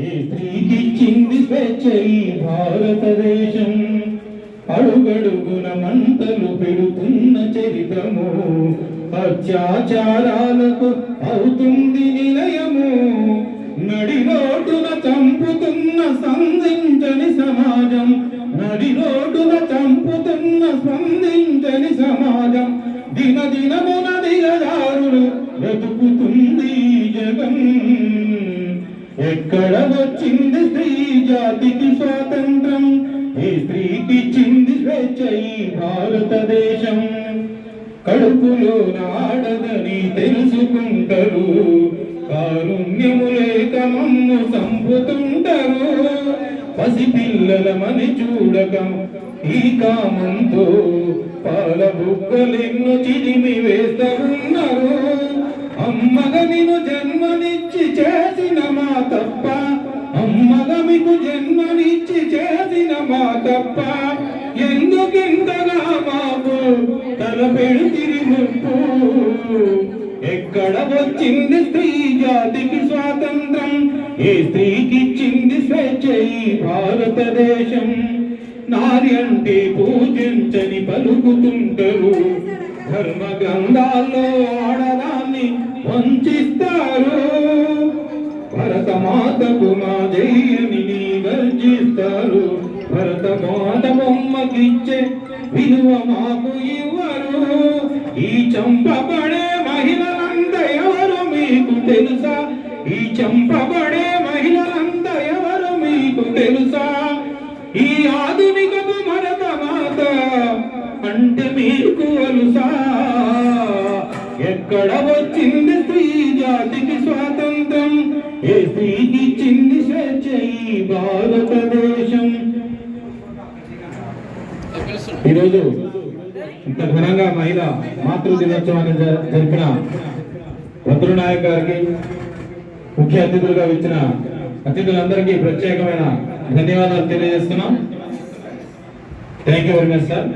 ఏ స్త్రీకిచ్చింది స్వేచ్ఛ ఈ భారతదేశం. అడుగడుగున మంటలు పెడుతున్న చరిత్రము. అత్యాచారాలకు అవుతుంది నిలయము. నడిరోడ్డున చంపుతున్న సంధించని సమాజం. నడిరోడ్డున చంపుతున్న స్పందించని సమాజం. దిన దినమున దిగదారులు బ్రతుకుతుంది జగం. ఎక్కడ వచ్చింది స్త్రీ జాతికి స్వాతంత్రం? ఈ స్త్రీకి చింది స్వేచ్ఛ ఈ భారతదేశం? కడుపులో నాడదని తెలుసుకుంటారు కారుణ్యము లేక మమ్ము సంపుతుంటారు. పసిపిల్లలమని చూడక ఈ కామంతో పాల బుగ్గలెన్ను చిరిమి వేస్తా ఉన్నారు అమ్మగ నిను జన్మ తప్ప ఎందుకింతగా మాకు తల పెడితిరి ముప్పు? ఎక్కడ వచ్చింది స్త్రీ జాతికి స్వాతంత్రం? ఏ స్త్రీకి ఇచ్చింది స్వేచ్ఛ ఈ భారతదేశం? నారి అంటే పూజించని పలుకుతుంటారు. ధర్మ గ్రంథాల్లో ఆడదాన్ని వంచిస్తారు. భరతమాతకు మా జయని వర్జిస్తారు. గర్జిస్తారు పాద బొమ్మకిచ్చే విలువ మాకు ఇవ్వరు. ఈ చంపబడే మహిళలంత ఎవరు మీకు తెలుసా? ఈ చంపబడే మహిళలంత ఎవరు మీకు తెలుసా? ఈ ఆధునికపు మరత మాత అంటే మీకు అలుసా ఎక్కడ వచ్చింది స్త్రీ జాతికి స్వాతంత్రం? ఏ స్త్రీకి ఇచ్చింది స్వేచ్ఛ ఈ భారతదేశం? ఈరోజు ఇంత ఘనంగా మహిళ మాతృ దినోత్సవాన్ని జరిపిన భద్రు నాయక్ గారికి ముఖ్య అతిథులుగా ఇచ్చిన అతిథులందరికీ ప్రత్యేకమైన ధన్యవాదాలు తెలియజేస్తున్నాం. Thank you very much sir